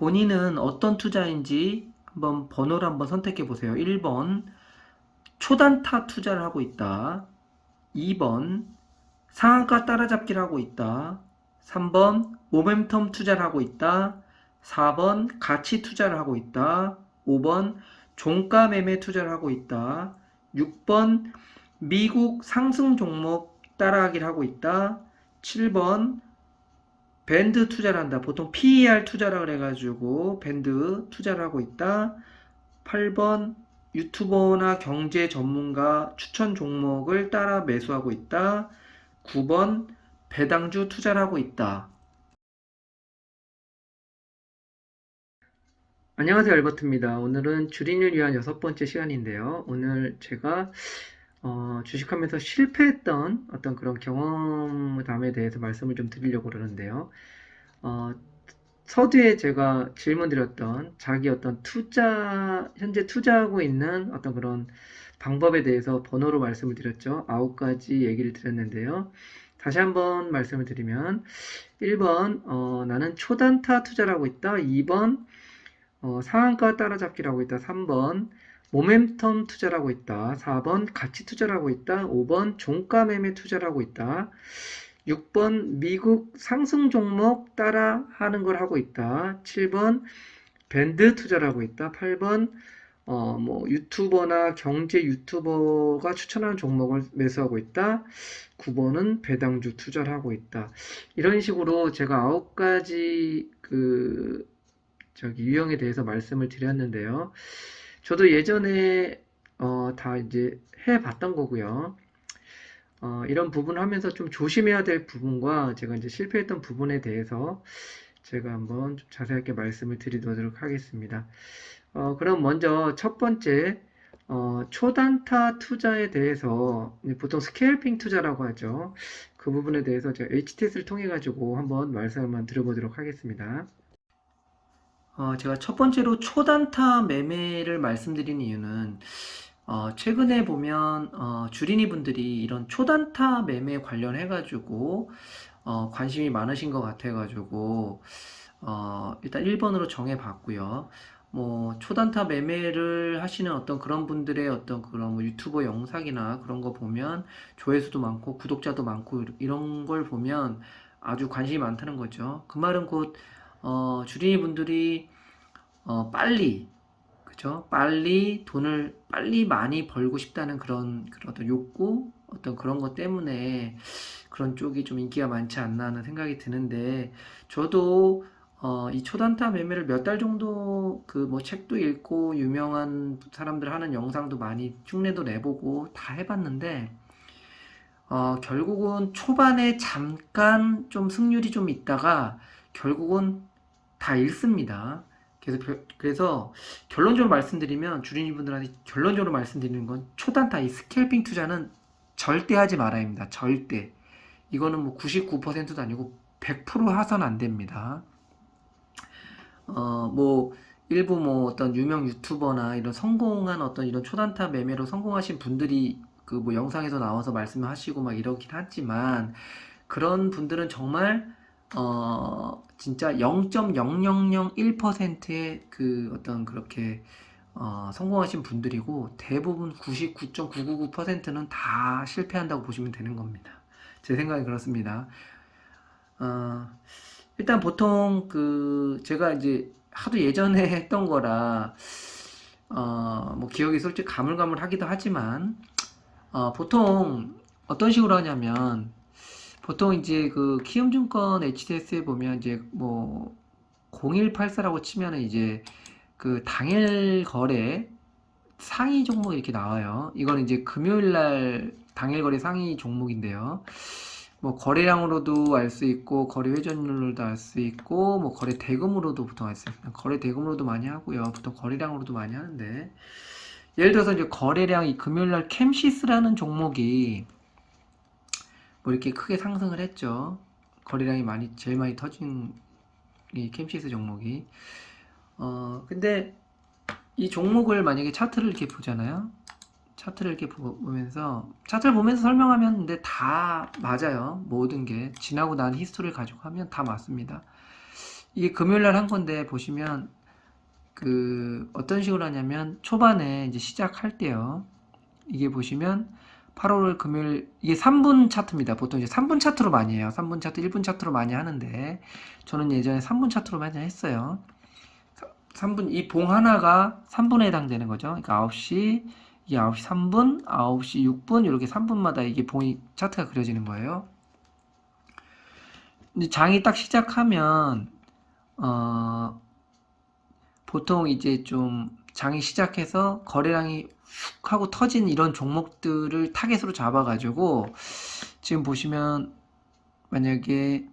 본인은 어떤 투자인지 한번 번호를 한번 선택해 보세요. 1번 초단타 투자를 하고 있다. 2번 상한가 따라잡기를 하고 있다. 3번 모멘텀 투자를 하고 있다. 4번 가치 투자를 하고 있다. 5번 종가 매매 투자를 하고 있다. 6번 미국 상승 종목 따라하기를 하고 있다. 7번 밴드 투자를 한다. 보통 PER 투자라 그래가지고 밴드 투자를 하고 있다. 8번 유튜버나 경제 전문가 추천 종목을 따라 매수하고 있다. 9번 배당주 투자를 하고 있다. 안녕하세요, 알버트입니다. 오늘은 주린을 위한 여섯 번째 시간인데요. 오늘 제가 어, 주식하면서 실패했던 어떤 그런 경험담에 대해서 말씀을 좀 드리려고 그러는데요. 어, 서두에 제가 질문 드렸던 자기 어떤 투자, 현재 투자하고 있는 어떤 그런 방법에 대해서 번호로 말씀을 드렸죠. 아홉 가지 얘기를 드렸는데요. 다시 한번 말씀을 드리면 1번 어, 나는 초단타 투자를 하고 있다. 2번 어, 상한가 따라잡기를 하고 있다. 3번 모멘텀 투자를 하고 있다. 4번 가치 투자를 하고 있다. 5번 종가 매매 투자를 하고 있다. 6번 미국 상승 종목 따라 하는 걸 하고 있다. 7번 밴드 투자를 하고 있다. 8번 어, 뭐 유튜버나 경제 유튜버가 추천하는 종목을 매수하고 있다. 9번은 배당주 투자를 하고 있다. 이런 식으로 제가 아홉 가지 그 저기 유형에 대해서 말씀을 드렸는데요. 저도 예전에 어, 다 이제 해봤던 거고요. 어, 이런 부분을 하면서 좀 조심해야 될 부분과 제가 이제 실패했던 부분에 대해서 제가 한번 좀 자세하게 말씀을 드리도록 하겠습니다. 어, 그럼 먼저 첫 번째 어, 초단타 투자에 대해서 보통 스케일핑 투자라고 하죠. 그 부분에 대해서 제가 HTS를 통해 가지고 한번 말씀을 드려보도록 하겠습니다. 어, 제가 첫 번째로 초단타 매매를 말씀드린 이유는 어, 최근에 보면 어, 주린이 분들이 이런 초단타 매매 관련해 가지고 어, 관심이 많으신 것 같아 가지고 어, 일단 1번으로 정해 봤고요. 뭐 초단타 매매를 하시는 어떤 그런 분들의 어떤 그런 뭐 유튜버 영상이나 그런 거 보면 조회수도 많고 구독자도 많고 이런 걸 보면 아주 관심이 많다는 거죠. 그 말은 곧 어, 주린이 분들이 어, 빨리 그죠? 빨리 돈을 빨리 많이 벌고 싶다는 그런 그런 어떤 욕구 어떤 그런 것 때문에 그런 쪽이 좀 인기가 많지 않나 하는 생각이 드는데 저도 어, 이 초단타 매매를 몇 달 정도 그 뭐 책도 읽고 유명한 사람들 하는 영상도 많이 흉내도 내보고 다 해봤는데 어, 결국은 초반에 잠깐 좀 승률이 좀 있다가 결국은 다 잃습니다. 그래서, 별- 그래서 결론적으로 말씀드리면 주린이 분들한테 결론적으로 말씀드리는 건 초단타 이 스캘핑 투자는 절대 하지 말아야 합니다. 절대. 이거는 뭐 99%도 아니고 100% 하선 안 됩니다. 어, 뭐, 일부 뭐 어떤 유명 유튜버나 이런 성공한 어떤 이런 초단타 매매로 성공하신 분들이 그 뭐 영상에서 나와서 말씀하시고 막 이러긴 하지만 그런 분들은 정말 어, 진짜 0.0001%의 그 어떤 그렇게 어, 성공하신 분들이고 대부분 99.999%는 다 실패한다고 보시면 되는 겁니다. 제 생각이 그렇습니다. 어, 일단 보통 그 제가 이제 하도 예전에 했던 거라 어, 뭐 기억이 솔직히 가물가물하기도 하지만 어, 보통 어떤 식으로 하냐면 보통 이제 그 키움증권 HTS에 보면 이제 뭐 0184라고 치면은 이제 그 당일 거래 상위 종목 이렇게 나와요. 이거는 이제 금요일 날 당일 거래 상위 종목인데요. 뭐 거래량으로도 알 수 있고 거래 회전율로도 알 수 있고 뭐 거래 대금으로도 보통 알 수 있습니다. 거래 대금으로도 많이 하고요. 보통 거래량으로도 많이 하는데 예를 들어서 이제 거래량 이 금요일 날 캠시스라는 종목이 뭐 이렇게 크게 상승을 했죠. 거래량이 많이 제일 많이 터진 이 캠시스 종목이 어 근데 이 종목을 만약에 차트를 이렇게 보잖아요. 차트를 이렇게 보- 보면서 차트를 보면서 설명하면 근데 다 맞아요. 모든 게 지나고 난 히스토리를 가지고 하면 다 맞습니다. 이게 금요일 날 한 건데 보시면 그 어떤 식으로 하냐면 초반에 이제 시작할 때요. 이게 보시면 8월 금요일 이게 3분 차트입니다. 보통 이제 3분 차트로 많이 해요. 3분 차트, 1분 차트로 많이 하는데 저는 예전에 3분 차트로 많이 했어요. 3분 이 봉 하나가 3분에 해당되는 거죠. 그러니까 9시 이게 9시 3분, 9시 6분 이렇게 3분마다 이게 봉이 차트가 그려지는 거예요. 근데 장이 딱 시작하면 어 보통 이제 좀 장이 시작해서 거래량이 훅 하고 터진 이런 종목들을 타겟으로 잡아가지고 지금 보시면 만약에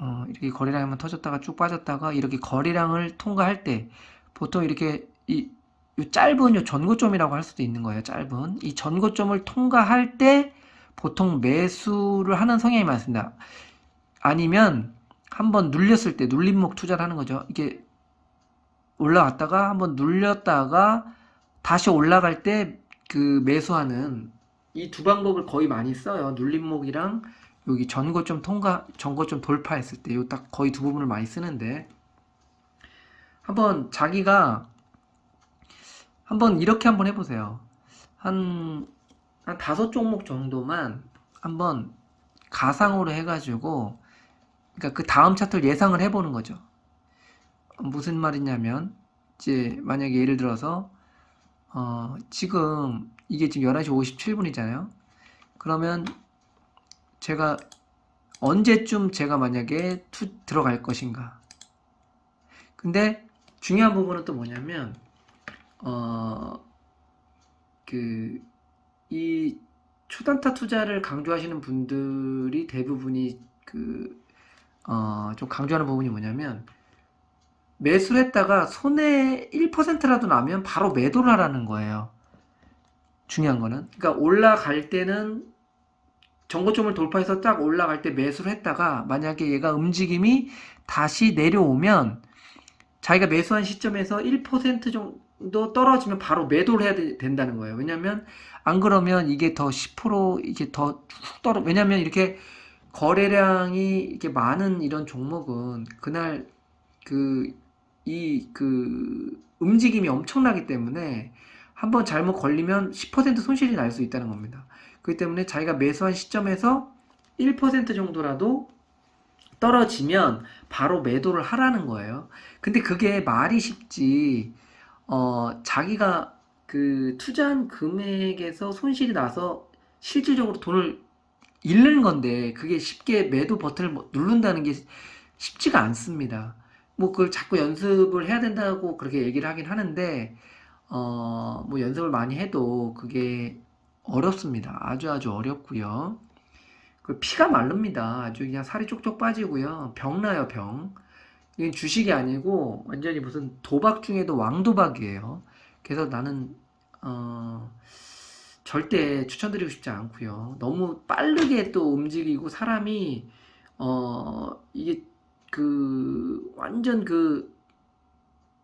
어, 이렇게 거래량이 터졌다가 쭉 빠졌다가 이렇게 거래량을 통과할 때 보통 이렇게 이, 이 짧은 요 전고점이라고 할 수도 있는 거예요. 짧은 이 전고점을 통과할 때 보통 매수를 하는 성향이 많습니다. 아니면 한번 눌렸을 때 눌림목 투자를 하는 거죠. 이게 올라갔다가 한번 눌렸다가 다시 올라갈 때 그 매수하는 이 두 방법을 거의 많이 써요. 눌림목이랑 여기 전고점 통과, 전고점 돌파했을 때 요 딱 거의 두 부분을 많이 쓰는데 한번 자기가 한번 이렇게 한번 해보세요. 한, 한 다섯 종목 정도만 한번 가상으로 해가지고 그러니까 그 다음 차트를 예상을 해보는 거죠. 무슨 말이냐면 이제 만약에 예를 들어서 어, 지금 이게 지금 11시 57분이잖아요. 그러면 제가 언제쯤 제가 만약에 투, 들어갈 것인가. 근데 중요한 부분은 또 뭐냐면 어, 그, 이 초단타 투자를 강조하시는 분들이 대부분이 그, 어, 좀 강조하는 부분이 뭐냐면 매수를 했다가 손에 1%라도 나면 바로 매도를 하라는 거예요. 중요한 거는. 그러니까 올라갈 때는 정고점을 돌파해서 딱 올라갈 때 매수를 했다가 만약에 얘가 움직임이 다시 내려오면 자기가 매수한 시점에서 1% 정도 떨어지면 바로 매도를 해야 되- 된다는 거예요. 왜냐면 안 그러면 이게 더 10% 이게 더훅 떨어 왜냐면 이렇게 거래량이 이렇게 많은 이런 종목은 그날 그 이 그 움직임이 엄청나기 때문에 한번 잘못 걸리면 10% 손실이 날 수 있다는 겁니다. 그렇기 때문에 자기가 매수한 시점에서 1% 정도라도 떨어지면 바로 매도를 하라는 거예요. 근데 그게 말이 쉽지, 어, 자기가 그 투자한 금액에서 손실이 나서 실질적으로 돈을 잃는 건데, 그게 쉽게 매도 버튼을 뭐 누른다는 게 쉽지가 않습니다. 뭐 그걸 자꾸 연습을 해야 된다고 그렇게 얘기를 하긴 하는데, 어, 뭐 연습을 많이 해도 그게 어렵습니다. 아주 아주 어렵고요. 그 피가 마릅니다. 아주 그냥 살이 쪽쪽 빠지고요. 병 나요, 병. 이건 주식이 아니고 완전히 무슨 도박 중에도 왕도박이에요. 그래서 나는 어, 절대 추천드리고 싶지 않고요. 너무 빠르게 또 움직이고 사람이 어, 이게 그 완전 그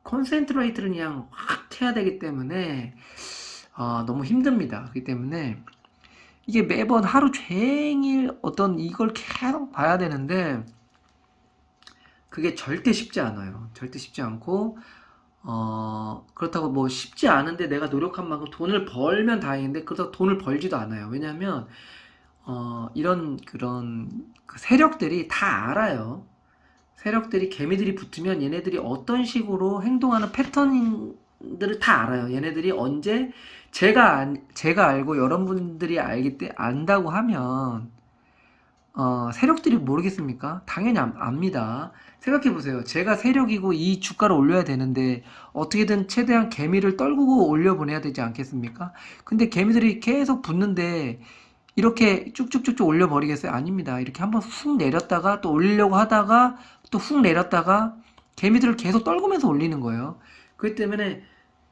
컨센트레이트를 그냥 확 해야 되기 때문에 아, 너무 힘듭니다. 그렇기 때문에 이게 매번 하루 종일 어떤 이걸 계속 봐야 되는데 그게 절대 쉽지 않아요. 절대 쉽지 않고 어, 그렇다고 뭐 쉽지 않은데 내가 노력한 만큼 돈을 벌면 다행인데 그렇다고 돈을 벌지도 않아요. 왜냐하면 어, 이런 그런 그 세력들이 다 알아요. 세력들이 개미들이 붙으면 얘네들이 어떤 식으로 행동하는 패턴들을 다 알아요. 얘네들이 언제 제가 안- 제가 알고 여러분들이 알기 때 안다고 하면 어, 세력들이 모르겠습니까? 당연히 압, 압니다. 생각해 보세요. 제가 세력이고 이 주가를 올려야 되는데 어떻게든 최대한 개미를 떨구고 올려 보내야 되지 않겠습니까? 근데 개미들이 계속 붙는데 이렇게 쭉쭉쭉쭉 올려 버리겠어요? 아닙니다. 이렇게 한번 훅 내렸다가 또 올리려고 하다가 또 훅 내렸다가 개미들을 계속 떨구면서 올리는 거예요. 그렇기 때문에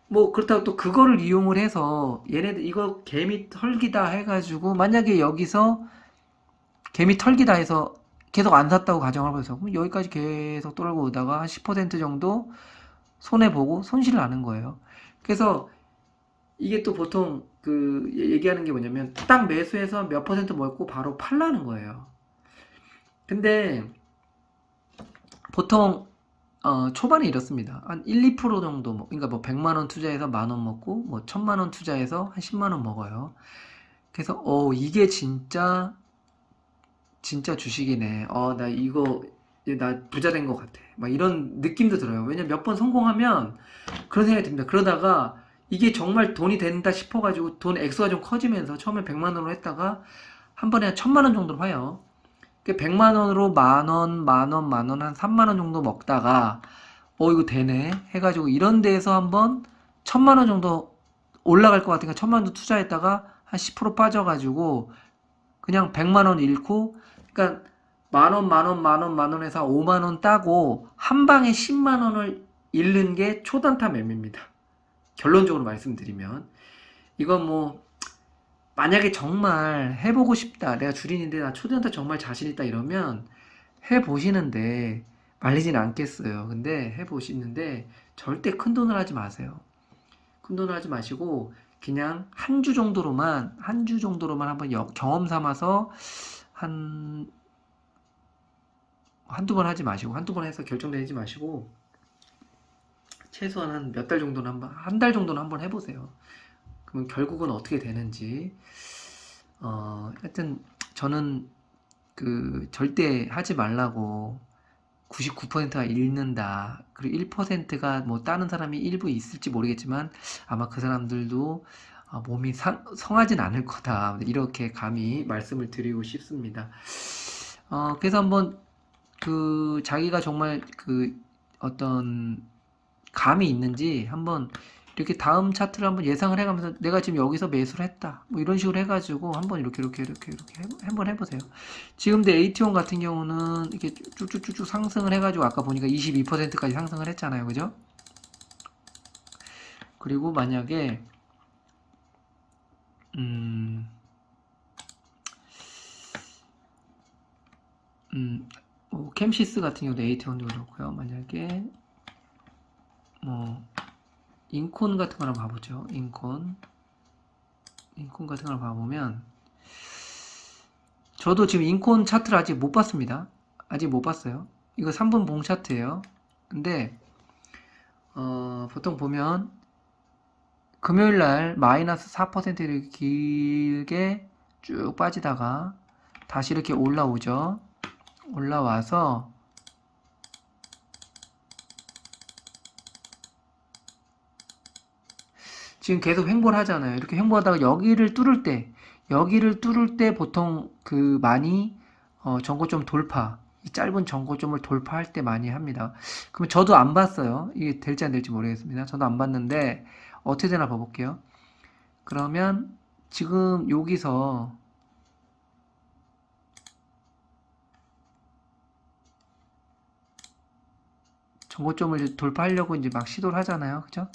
뭐 그렇다고 또 그거를 이용을 해서 얘네들 이거 개미 털기다 해가지고 만약에 여기서 개미 털기다 해서 계속 안 샀다고 가정을 해보세요. 그럼 여기까지 계속 떨고 오다가 한10% 정도 손해보고 손실을 나는 거예요. 그래서 이게 또 보통 그 얘기하는 게 뭐냐면 딱 매수해서 몇 퍼센트 먹고 바로 팔라는 거예요. 근데 보통 어, 초반에 이렇습니다. 한 1, 2% 정도 먹, 그러니까 뭐 100만 원 투자해서 만 원 먹고 뭐 1000만 원 투자해서 한 10만 원 먹어요. 그래서 어, 이게 진짜 진짜 주식이네. 어, 나 이거 나 부자 된 것 같아. 막 이런 느낌도 들어요. 왜냐면 몇 번 성공하면 그런 생각이 듭니다. 그러다가 이게 정말 돈이 된다 싶어가지고 돈 액수가 좀 커지면서 처음에 100만 원으로 했다가 한 번에 한 1000만 원 정도로 해요. 그 100만 원으로 만 원, 만 원, 만 원, 한 3만 원 정도 먹다가 어 이거 되네 해가지고 이런 데에서 한번 1000만 원 정도 올라갈 것 같으니까 1000만 원도 투자했다가 한 10% 빠져가지고 그냥 100만 원 잃고 그러니까 만 원, 만 원, 만 원, 만 원에서 5만 원 따고 한 방에 10만 원을 잃는 게 초단타 매매입니다. 결론적으로 말씀드리면 이건 뭐 만약에 정말 해보고 싶다. 내가 주린인데 나 초단타 정말 자신 있다 이러면 해보시는데 말리진 않겠어요. 근데 해보시는데 절대 큰 돈을 하지 마세요. 큰 돈을 하지 마시고 그냥 한 주 정도로만 한 주 정도로만 한번 여- 경험 삼아서 한 한두 번 하지 마시고 한두 번 해서 결정 내지 마시고 최소한 한 몇 달 정도는 한번 한 달 정도는 한번 해보세요. 그러면 결국은 어떻게 되는지 어 하여튼 저는 그 절대 하지 말라고 99%가 잃는다. 그리고 1%가 뭐 다른 사람이 일부 있을지 모르겠지만 아마 그 사람들도 아, 몸이 상, 성하진 않을 거다. 이렇게 감히 말씀을 드리고 싶습니다. 어, 그래서 한번 그 자기가 정말 그 어떤 감이 있는지 한번 이렇게 다음 차트를 한번 예상을 해가면서 내가 지금 여기서 매수를 했다. 뭐 이런 식으로 해가지고 한번 이렇게 이렇게 이렇게 이렇게 해- 한번 해보세요. 지금도 에이티온 같은 경우는 이렇게 쭉쭉쭉쭉 상승을 해가지고 아까 보니까 22%까지 상승을 했잖아요. 그죠? 그리고 만약에 음, 음, 뭐 캠시스 같은 경우도 에이티온도 그렇고요. 만약에 뭐 인콘 같은 거 한번 봐보죠. 인콘 인콘 같은 걸 봐보면 저도 지금 인콘 차트를 아직 못 봤습니다. 아직 못 봤어요. 이거 3분 봉 차트예요. 근데 어, 보통 보면 금요일 날 마이너스 4% 이렇게 길게 쭉 빠지다가 다시 이렇게 올라오죠. 올라와서 지금 계속 횡보를 하잖아요. 이렇게 횡보하다가 여기를 뚫을 때, 여기를 뚫을 때 보통 그 많이 어, 전고점 돌파, 이 짧은 전고점을 돌파할 때 많이 합니다. 그럼 저도 안 봤어요. 이게 될지 안 될지 모르겠습니다. 저도 안 봤는데 어떻게 되나 봐볼게요. 그러면 지금 여기서 전고점을 돌파하려고 이제 막 시도를 하잖아요. 그죠?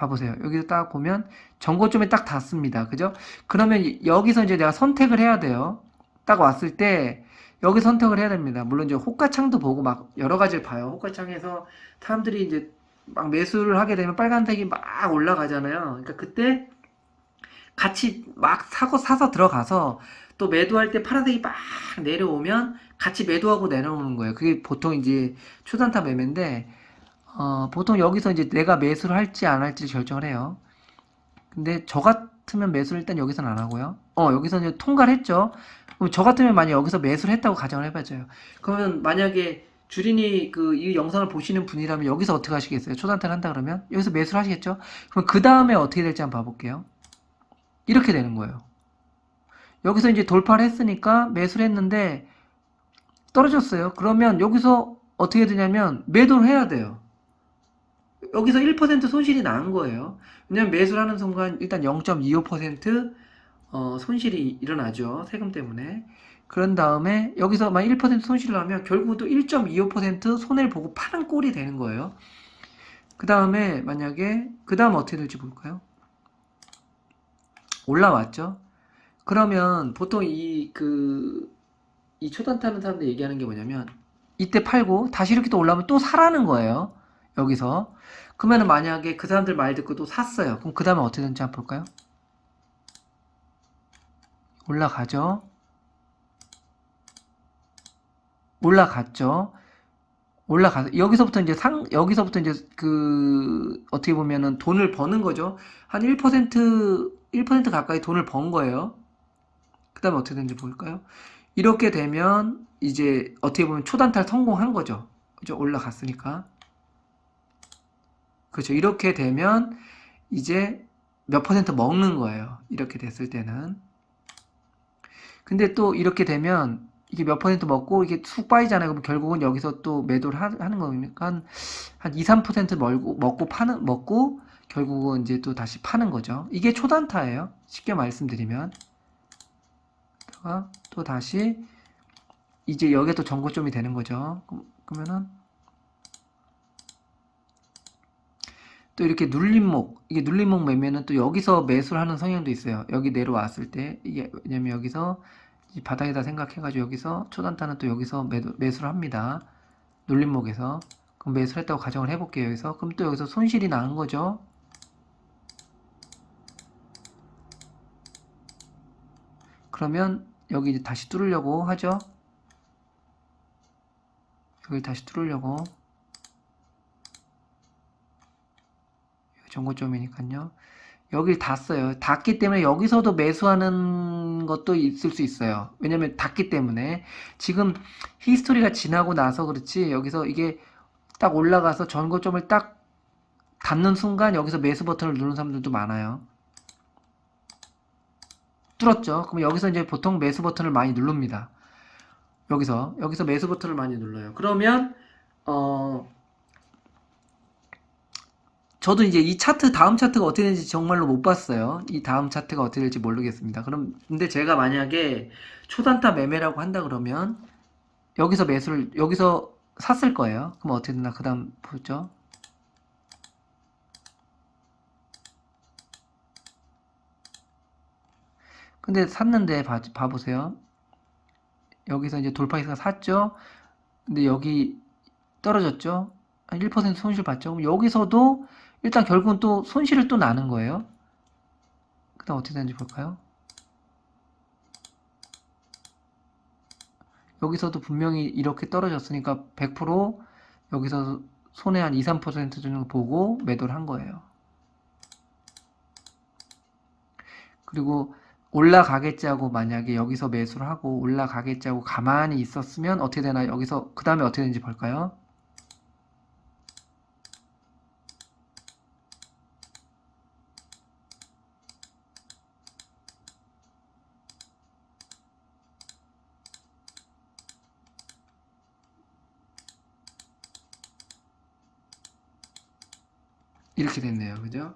봐보세요. 여기서 딱 보면 전고점에 딱 닿습니다. 그죠? 그러면 이- 여기서 이제 내가 선택을 해야 돼요. 딱 왔을 때 여기 선택을 해야 됩니다. 물론 이제 호가창도 보고 막 여러 가지를 봐요. 호가창에서 사람들이 이제 막 매수를 하게 되면 빨간색이 막 올라가잖아요. 그러니까 그때 같이 막 사고 사서 들어가서 또 매도할 때 파란색이 막 내려오면 같이 매도하고 내려오는 거예요. 그게 보통 이제 초단타 매매인데 어, 보통 여기서 이제 내가 매수를 할지 안 할지 결정을 해요. 근데 저 같으면 매수를 일단 여기서는 안 하고요. 어, 여기서 이제 통과를 했죠. 그럼 저 같으면 만약 여기서 매수를 했다고 가정을 해봐줘요. 그러면 만약에 주린이 그 이 영상을 보시는 분이라면 여기서 어떻게 하시겠어요? 초단타를 한다 그러면 여기서 매수를 하시겠죠? 그럼 그 다음에 어떻게 될지 한번 봐볼게요. 이렇게 되는 거예요. 여기서 이제 돌파를 했으니까 매수를 했는데 떨어졌어요. 그러면 여기서 어떻게 되냐면 매도를 해야 돼요. 여기서 1% 손실이 난 거예요. 왜냐면 매수를 하는 순간 일단 0.25% 어, 손실이 일어나죠. 세금 때문에. 그런 다음에 여기서 만 1% 손실을 하면 결국 또1.25% 손해를 보고 파는 꼴이 되는 거예요. 그 다음에 만약에 그 다음 어떻게 될지 볼까요? 올라왔죠. 그러면 보통 이 그이 초단 타는 사람들 얘기하는 게 뭐냐면 이때 팔고 다시 이렇게 또 올라오면 또 사라는 거예요. 여기서. 그러면 만약에 그 사람들 말 듣고 또 샀어요. 그럼 그 다음에 어떻게 되는지 한번 볼까요? 올라가죠. 올라갔죠. 올라가서 여기서부터 이제 상 여기서부터 이제 그 어떻게 보면은 돈을 버는 거죠. 한 1% 1% 가까이 돈을 번 거예요. 그다음에 어떻게 되는지 볼까요? 이렇게 되면 이제 어떻게 보면 초단타를 성공한 거죠. 그죠? 올라갔으니까. 그렇죠. 이렇게 되면 이제 몇 퍼센트 먹는 거예요. 이렇게 됐을 때는. 근데 또 이렇게 되면 이게 몇 퍼센트 먹고 이게 쑥 빠지잖아요. 그럼 결국은 여기서 또 매도를 하, 는 겁니까? 한, 한 2, 3% 멀고, 먹고 파는, 먹고 결국은 이제 또 다시 파는 거죠. 이게 초단타예요. 쉽게 말씀드리면. 또 다시 이제 여기에 또 전고점이 되는 거죠. 그러면은 또 이렇게 눌림목 이게 눌림목 매매는 또 여기서 매수를 하는 성향도 있어요. 여기 내려왔을 때 이게 왜냐면 여기서 이 바닥에다 생각해가지고 여기서 초단타는 또 여기서 매수를 합니다. 눌림목에서 그럼 매수를 했다고 가정을 해볼게요. 여기서 그럼 또 여기서 손실이 나는 거죠. 그러면 여기 이제 다시 뚫으려고 하죠. 여기 다시 뚫으려고 정고점이니까요. 여길 닫어요. 닫기 때문에 여기서도 매수하는 것도 있을 수 있어요. 왜냐면 닫기 때문에 지금 히스토리가 지나고 나서 그렇지 여기서 이게 딱 올라가서 전고점을 딱 닫는 순간 여기서 매수 버튼을 누르는 사람들도 많아요. 뚫었죠. 그럼 여기서 이제 보통 매수 버튼을 많이 누릅니다. 여기서 여기서 매수 버튼을 많이 눌러요. 그러면 어 저도 이제 이 차트 다음 차트가 어떻게 되는지 정말로 못 봤어요. 이 다음 차트가 어떻게 될지 모르겠습니다. 그럼 근데 제가 만약에 초단타 매매라고 한다 그러면 여기서 매수를 여기서 샀을 거예요. 그럼 어떻게 되나 그다음 보죠. 근데 샀는데 봐, 봐보세요. 여기서 이제 돌파해서 샀죠. 근데 여기 떨어졌죠. 한1% 손실 봤죠. 그럼 여기서도 일단 결국은 또 손실을 또 나는 거예요. 그 다음 어떻게 되는지 볼까요? 여기서도 분명히 이렇게 떨어졌으니까 100% 여기서 손해 한 2, 3% 정도 보고 매도를 한 거예요. 그리고 올라가겠지 하고 만약에 여기서 매수를 하고 올라가겠지 하고 가만히 있었으면 어떻게 되나 여기서 그 다음에 어떻게 되는지 볼까요? 이렇게 됐네요. 그죠?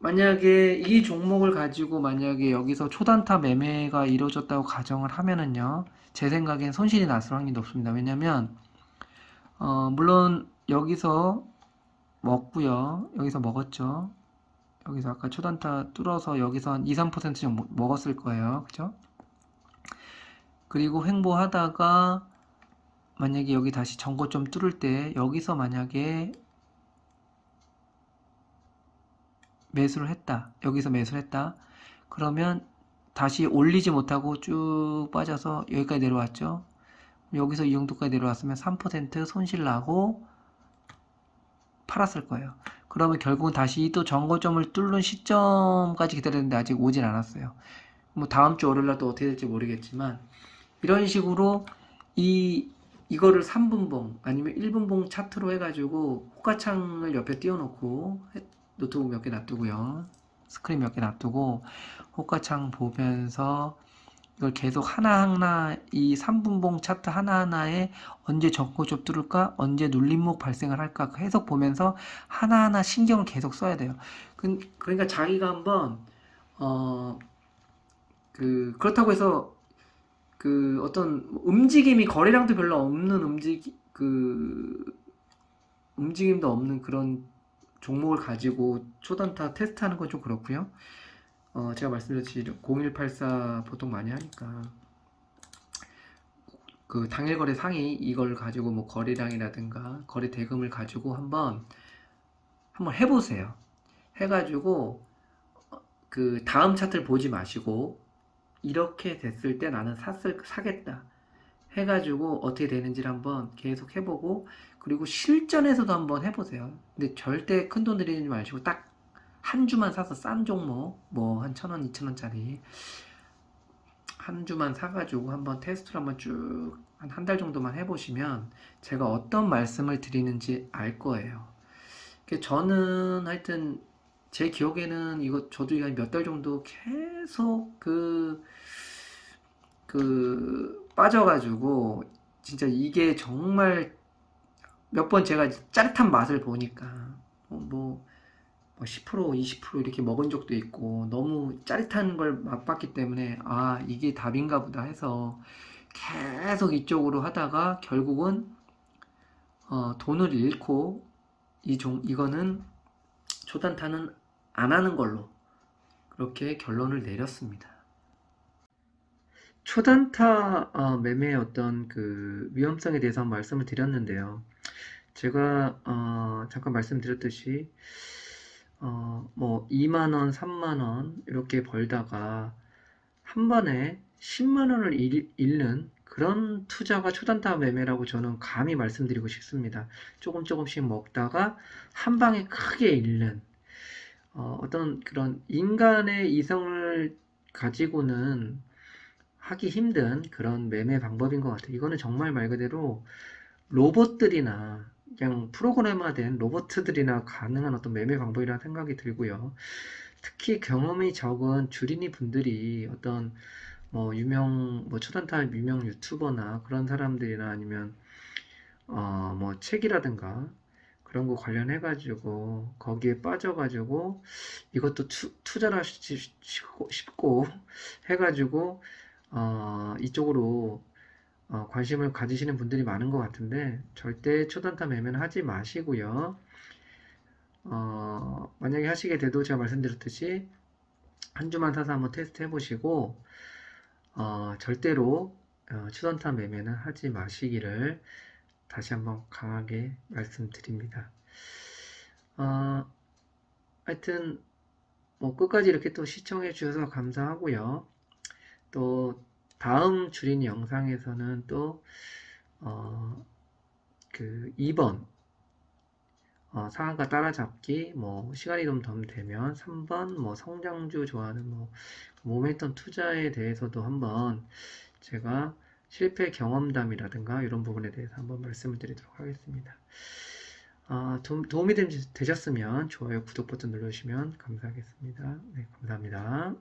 만약에 이 종목을 가지고 만약에 여기서 초단타 매매가 이루어졌다고 가정을 하면은요, 제 생각엔 손실이 났을 확률이 높습니다. 왜냐면, 어, 물론 여기서 먹고요. 여기서 먹었죠. 여기서 아까 초단타 뚫어서 여기서 한 2, 3% 정도 먹- 먹었을 거예요. 그죠? 그리고 횡보하다가 만약에 여기 다시 전고점 뚫을 때 여기서 만약에 매수를 했다. 여기서 매수를 했다. 그러면 다시 올리지 못하고 쭉 빠져서 여기까지 내려왔죠. 여기서 이 정도까지 내려왔으면 3% 손실 나고 팔았을 거예요. 그러면 결국은 다시 또 정고점을 뚫는 시점까지 기다렸는데 아직 오진 않았어요. 뭐 다음 주 월요일 날 또 어떻게 될지 모르겠지만 이런 식으로 이 이거를 3분봉 아니면 1분봉 차트로 해가지고 호가창을 옆에 띄워놓고 해- 노트북 몇 개 놔두고요. 스크린 몇 개 놔두고 호가창 보면서 이걸 계속 하나하나 이 3분봉 차트 하나하나에 언제 전고점 뚫을까? 언제 눌림목 발생을 할까? 계속 보면서 하나하나 신경을 계속 써야 돼요. 그, 그러니까 자기가 한번 어, 그 그렇다고 해서 그 어떤 움직임이 거래량도 별로 없는 움직 그 움직임도 없는 그런 종목을 가지고 초단타 테스트하는 건 좀 그렇고요. 어, 제가 말씀드렸듯이 0184 보통 많이 하니까 그 당일 거래 상위 이걸 가지고 뭐 거래량이라든가 거래 대금을 가지고 한번 한번 해보세요. 해가지고 어, 그 다음 차트를 보지 마시고 이렇게 됐을 때 나는 샀을 사겠다 해가지고 어떻게 되는지를 한번 계속 해보고 그리고 실전에서도 한번 해보세요. 근데 절대 큰 돈 들이지 마시고 딱 한 주만 사서 싼 종목 뭐 한 천 원, 이천 원짜리 한 주만 사가지고 한번 테스트를 한번 쭉 한 한 달 정도만 해보시면 제가 어떤 말씀을 드리는지 알 거예요. 그 저는 하여튼 제 기억에는 이거 저도 몇달 정도 계속 그, 그, 빠져가지고, 진짜 이게 정말 몇 번 제가 짜릿한 맛을 보니까, 뭐, 뭐, 뭐 10%, 20% 이렇게 먹은 적도 있고, 너무 짜릿한 걸 맛봤기 때문에, 아, 이게 답인가 보다 해서 계속 이쪽으로 하다가 결국은, 어, 돈을 잃고, 이 종, 이거는 초단타는 안 하는 걸로 그렇게 결론을 내렸습니다. 초단타 어, 매매의 어떤 그 위험성에 대해서 말씀을 드렸는데요. 제가 어, 잠깐 말씀드렸듯이 어, 뭐 2만 원, 3만 원 이렇게 벌다가 한 번에 10만 원을 잃, 잃는 그런 투자가 초단타 매매라고 저는 감히 말씀드리고 싶습니다. 조금 조금씩 먹다가 한 방에 크게 잃는 어, 어떤 그런 인간의 이성을 가지고는 하기 힘든 그런 매매 방법인 것 같아요. 이거는 정말 말 그대로 로봇들이나 그냥 프로그래머된 로봇들이나 가능한 어떤 매매 방법이라는 생각이 들고요. 특히 경험이 적은 주린이 분들이 어떤 뭐 유명 뭐 초단타 유명 유튜버나 그런 사람들이나 아니면 어 뭐 책이라든가 그런 거 관련해 가지고 거기에 빠져 가지고 이것도 투, 투자를 하시고 싶고 해 가지고 어 이쪽으로 어, 관심을 가지시는 분들이 많은 것 같은데 절대 초단타 매매는 하지 마시고요. 어, 만약에 하시게 돼도 제가 말씀드렸듯이 한 주만 사서 한번 테스트 해보시고 어, 절대로 어, 초단타 매매는 하지 마시기를 다시 한번 강하게 말씀드립니다. 어, 하여튼 뭐 끝까지 이렇게 또 시청해 주셔서 감사하고요. 또 다음 줄인 영상에서는 또 어, 그 2번 어, 상한가 따라잡기 뭐 시간이 좀 더 되면 3번 뭐 성장주 좋아하는 뭐 모멘텀 투자에 대해서도 한번 제가 실패 경험담이라든가 이런 부분에 대해서 한번 말씀을 드리도록 하겠습니다. 아, 도, 도움이 되셨으면 좋아요, 구독 버튼 눌러주시면 감사하겠습니다. 네, 감사합니다.